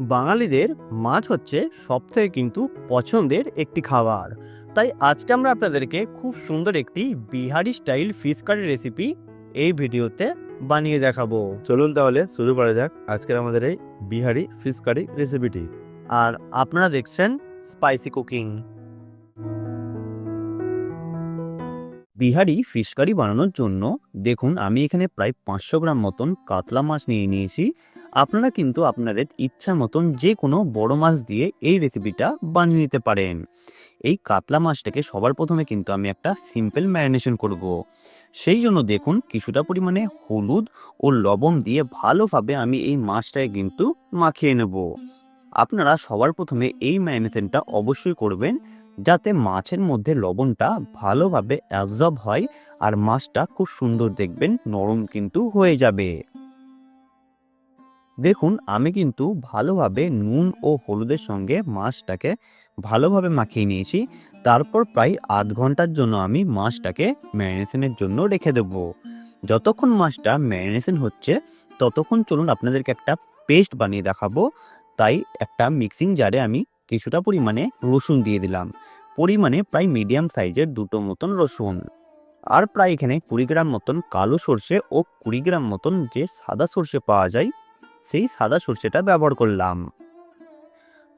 বাঙালিদের মাছ হচ্ছে সবথেকে কিন্তু পছন্দের একটি খাবার। তাই আজকে আমরা আপনাদেরকে খুব সুন্দর একটি Bihari style fish curry recipe এই ভিডিওতে বানিয়ে দেখাবো। চলুন তাহলে শুরু করা যাক আজকের আমাদের এই বিহারি ফিশ কারি রেসিপিটি আর আপনারা দেখছেন spicy cooking Bihari fish curry বানানোর জন্য দেখুন আমি এখানে প্রায় পাঁচশো গ্রাম মতন কাতলা মাছ নিয়ে নিয়েছি। আপনারা কিন্তু আপনাদের ইচ্ছা মতন যে কোনো বড় মাছ দিয়ে এই রেসিপিটা বানিয়ে নিতে পারেন। এই কাতলা মাছটাকে সবার প্রথমে কিন্তু আমি একটা সিম্পল ম্যারিনেশন করব। সেই জন্য দেখুন কিছুটা পরিমাণে হলুদ ও লবণ দিয়ে ভালোভাবে আমি এই মাছটাকে কিন্তু মাখিয়ে নেব। আপনারা সবার প্রথমে এই ম্যারিনেশনটা অবশ্যই করবেন যাতে মাছের মধ্যে লবণটা ভালোভাবে অ্যাবজর্ব হয় আর মাছটা খুব সুন্দর দেখবেন, নরম কিন্তু হয়ে যাবে। দেখুন, আমি কিন্তু ভালোভাবে নুন ও হলুদের সঙ্গে মাছটাকে ভালোভাবে মাখিয়ে নিয়েছি। তারপর প্রায় আধ ঘণ্টার জন্য আমি মাছটাকে ম্যারিনেশনের জন্য রেখে দেব। যতক্ষণ মাছটা ম্যারিনেশন হচ্ছে, ততক্ষণ চলুন আপনাদেরকে একটা পেস্ট বানিয়ে দেখাবো। তাই একটা মিক্সিং জারে আমি কিছুটা পরিমাণে রসুন দিয়ে দিলাম। পরিমাণে প্রায় মিডিয়াম সাইজের দুটো মতন রসুন। আর প্রায় এখানে কুড়ি গ্রাম মতন কালো সর্ষে ও কুড়ি গ্রাম মতন যে সাদা সর্ষে পাওয়া যায় সেই সাদা সর্ষেটা ব্যবহার করলাম।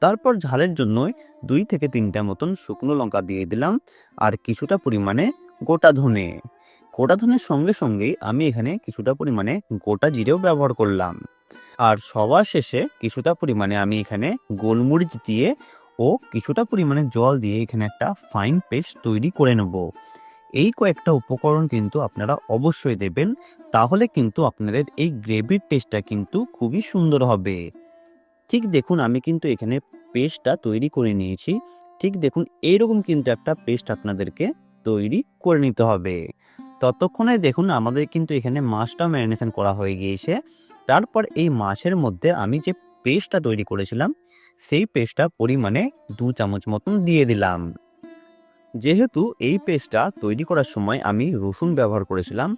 তারপর ঝালের জন্য দুই থেকে তিনটা মতন শুকনো লঙ্কা দিয়ে দিলাম আর কিছুটা পরিমাণে গোটা ধনে। গোটা ধনের সঙ্গে সঙ্গেই আমি এখানে কিছুটা পরিমাণে গোটা জিরেও ব্যবহার করলাম। আর সবার শেষে কিছুটা পরিমাণে আমি এখানে গোলমরিচ দিয়ে ও কিছুটা পরিমাণে জল দিয়ে এখানে একটা ফাইন পেস্ট তৈরি করে নেব। এই কয়েকটা উপকরণ কিন্তু আপনারা অবশ্যই দেবেন। তাহলে কিন্তু আপনাদের এই গ্রেভির টেস্টটা কিন্তু খুবই সুন্দর হবে। ঠিক দেখুন, আমি কিন্তু এখানে পেস্টটা তৈরি করে নিয়েছি। ঠিক দেখুন, এইরকম কিন্তু একটা পেস্ট আপনাদেরকে তৈরি করে নিতে হবে। ততক্ষণে দেখুন, আমাদের কিন্তু এখানে মাছটা ম্যারিনেশন করা হয়ে গিয়েছে। তারপর এই মাছের মধ্যে আমি যে পেস্টটা তৈরি করেছিলাম, সেই পেস্টটা পরিমাণে দু চামচ মতন দিয়ে দিলাম। যেহেতু এই পেস্টটা তৈরি করার সময় আমি রসুন ব্যবহার করেছিলাম,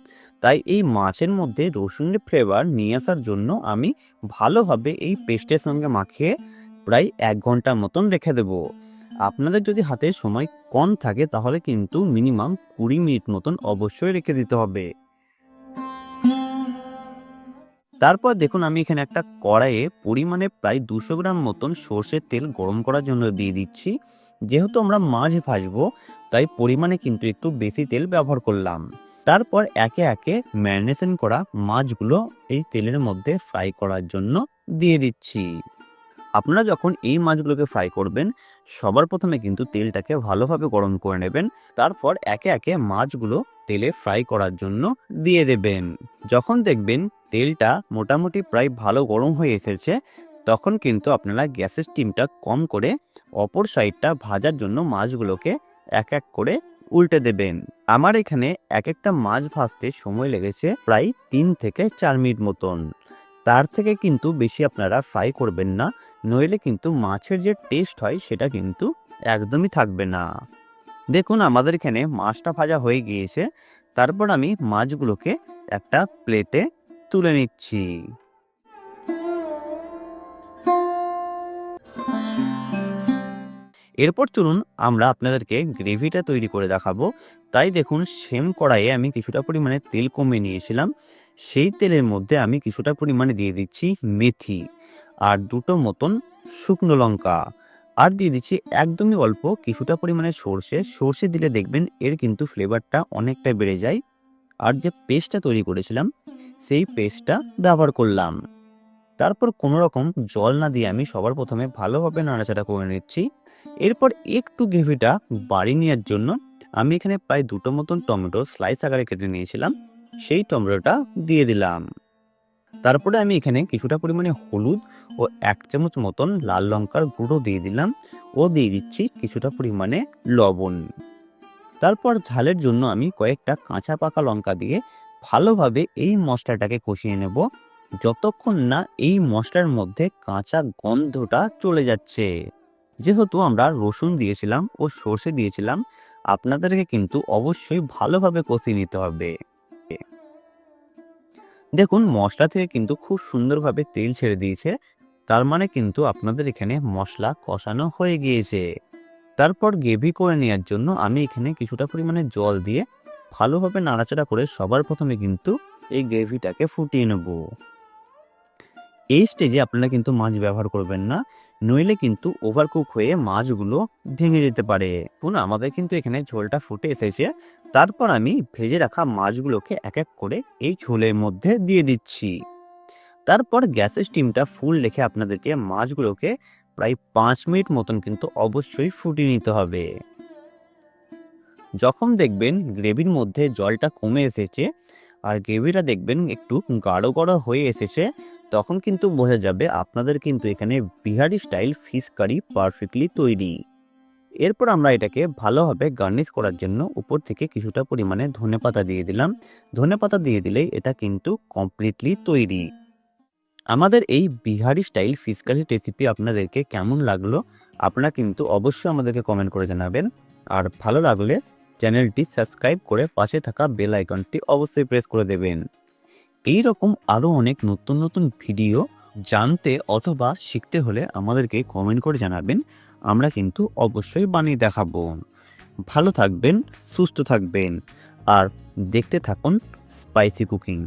তাই এই মাছের মধ্যে রসুনের ফ্লেভার নিয়ে আসার জন্য আমি ভালোভাবে এই পেস্টের সঙ্গে মাখিয়ে প্রায় এক ঘণ্টা মতন রেখে দেব। আপনাদের যদি হাতে সময় কম থাকে, তাহলে কিন্তু মিনিমাম কুড়ি মিনিট মতন অবশ্যই রেখে দিতে হবে। তারপর দেখুন, আমি এখানে একটা কড়াইয়ে পরিমাণে প্রায় দুশো গ্রাম মতন সর্ষের তেল গরম করার জন্য দিয়ে দিচ্ছি। যেহেতু আমরা মাছ ভাজবো, তাই পরিমাণে কিন্তু একটু বেশি তেল ব্যবহার করলাম। তারপর একে একে ম্যারিনেশন করা মাছগুলো এই তেলের মধ্যে ফ্রাই করার জন্য দিয়ে দিচ্ছি। আপনারা যখন এই মাছগুলোকে ফ্রাই করবেন, সবার প্রথমে কিন্তু তেলটাকে ভালোভাবে গরম করে নেবেন, তারপর একে একে মাছগুলো তেলে ফ্রাই করার জন্য দিয়ে দেবেন। যখন দেখবেন তেলটা মোটামুটি প্রায় ভালো গরম হয়ে এসেছে তখন কিন্তু আপনারা গ্যাসের স্টিমটা কম করে অপর সাইডটা ভাজার জন্য মাছগুলোকে এক এক করে উল্টে দেবেন। আমার এখানে এক একটা মাছ ভাজতে সময় লেগেছে প্রায় তিন থেকে চার মিনিট মতন। তার থেকে কিন্তু বেশি আপনারা ফ্রাই করবেন না, নইলে কিন্তু মাছের যে টেস্ট হয় সেটা কিন্তু একদমই থাকবে না। দেখুন, আমাদের এখানে মাছটা ভাজা হয়ে গিয়েছে। তারপর আমি মাছগুলোকে একটা প্লেটে তুলে নিচ্ছি। এরপর চলুন আমরা আপনাদেরকে গ্রেভিটা তৈরি করে দেখাবো। তাই দেখুন সেম কড়াইয়ে আমি কিছুটা পরিমাণে তেল কমিয়ে নিয়েছিলাম। সেই তেলের মধ্যে আমি কিছুটা পরিমাণে দিয়ে দিচ্ছি মেথি আর দুটো মতন শুকনো লঙ্কা। আর দিয়ে দিচ্ছি একদমই অল্প কিছুটা পরিমাণে সর্ষে। সর্ষে দিলে দেখবেন এর কিন্তু ফ্লেভারটা অনেকটা বেড়ে যায়। আর যে পেস্টটা তৈরি করেছিলাম সেই পেস্টটা ব্যবহার করলাম। তারপর কোনো রকম জল না দিয়ে আমি সবার প্রথমে ভালোভাবে নাড়াচাড়া করে নিচ্ছি। এরপর একটু গ্রেভিটা বাড়িয়ে নেওয়ার জন্য আমি এখানে প্রায় দুটো মতন টমেটো স্লাইস আকারে কেটে নিয়েছিলাম। সেই টমেটোটা দিয়ে দিলাম। তারপরে আমি এখানে কিছুটা পরিমাণে হলুদ ও এক চামচ মতন লাল লঙ্কার গুঁড়ো দিয়ে দিলাম ও দিয়ে দিচ্ছি কিছুটা পরিমাণে লবণ। তারপর ঝালের জন্য আমি কয়েকটা কাঁচা পাকা লঙ্কা দিয়ে ভালোভাবে এই মশলাটাকে কষিয়ে নেব। যতক্ষণ না এই মশলার মধ্যে কাঁচা গন্ধটা চলে যাচ্ছে। যেহেতু আমরা রসুন দিয়েছিলাম ও সর্ষে দিয়েছিলাম, আপনাদেরকে কিন্তু অবশ্যই ভালোভাবে কষিয়ে নিতে হবে। দেখুন, মশলা থেকে কিন্তু খুব সুন্দরভাবে তেল ছেড়ে দিয়েছে। তার মানে কিন্তু আপনাদের এখানে মশলা কষানো হয়ে গিয়েছে। তারপর গ্রেভি করে নেওয়ার জন্য আমি এখানে কিছুটা পরিমাণে জল দিয়ে ভালোভাবে নাড়াচাড়া করে সবার প্রথমে কিন্তু এই গ্রেভিটাকে ফুটিয়ে নেব। এই স্টেজে আপনারা কিন্তু মাছ ব্যবহার করবেন না, নইলে কিন্তু ওভারকুক হয়ে মাছগুলো ভেঙে যেতে পারে। পুন, আমাদের কিন্তু এখানে ঝোলটা ফুটে এসেছে, তারপর আমি ভেজে রাখা মাছগুলোকে এক এক করে এই ঝোলের মধ্যে দিয়ে দিচ্ছি। তারপর গ্যাসের স্টিমটা ফুল রেখে আপনাদেরকে মাছগুলোকে প্রায় পাঁচ মিনিট মতন কিন্তু অবশ্যই ফুটিয়ে নিতে হবে। যখন দেখবেন গ্রেভির মধ্যে জলটা কমে এসেছে, আর গ্রেভিটা দেখবেন একটু গাঢ় গাঢ় হয়ে এসেছে তখন কিন্তু বোঝা যাবে আপনাদের কিন্তু এখানে Bihari style fish curry perfectly তৈরি। এরপর আমরা এটাকে ভালোভাবে গার্নিশ করার জন্য উপর থেকে কিছুটা পরিমাণে ধনেপাতা দিয়ে দিলাম। ধনেপাতা দিয়ে দিলেই এটা কিন্তু কমপ্লিটলি তৈরি। আমাদের এই Bihari style fish curry recipe আপনাদেরকে কেমন লাগল আপনারা কিন্তু অবশ্যই আমাদেরকে কমেন্ট করে জানাবেন। আর ভালো লাগলে চ্যানেলটি সাবস্ক্রাইব করে পাশে থাকা বেল আইকনটি অবশ্যই প্রেস করে দেবেন। এই রকম আরও অনেক নতুন নতুন ভিডিও জানতে অথবা শিখতে হলে আমাদেরকে কমেন্ট করে জানাবেন। আমরা কিন্তু অবশ্যই বানিয়ে দেখাবো। ভালো থাকবেন, সুস্থ থাকবেন। আর দেখতে থাকুন স্পাইসি কুকিং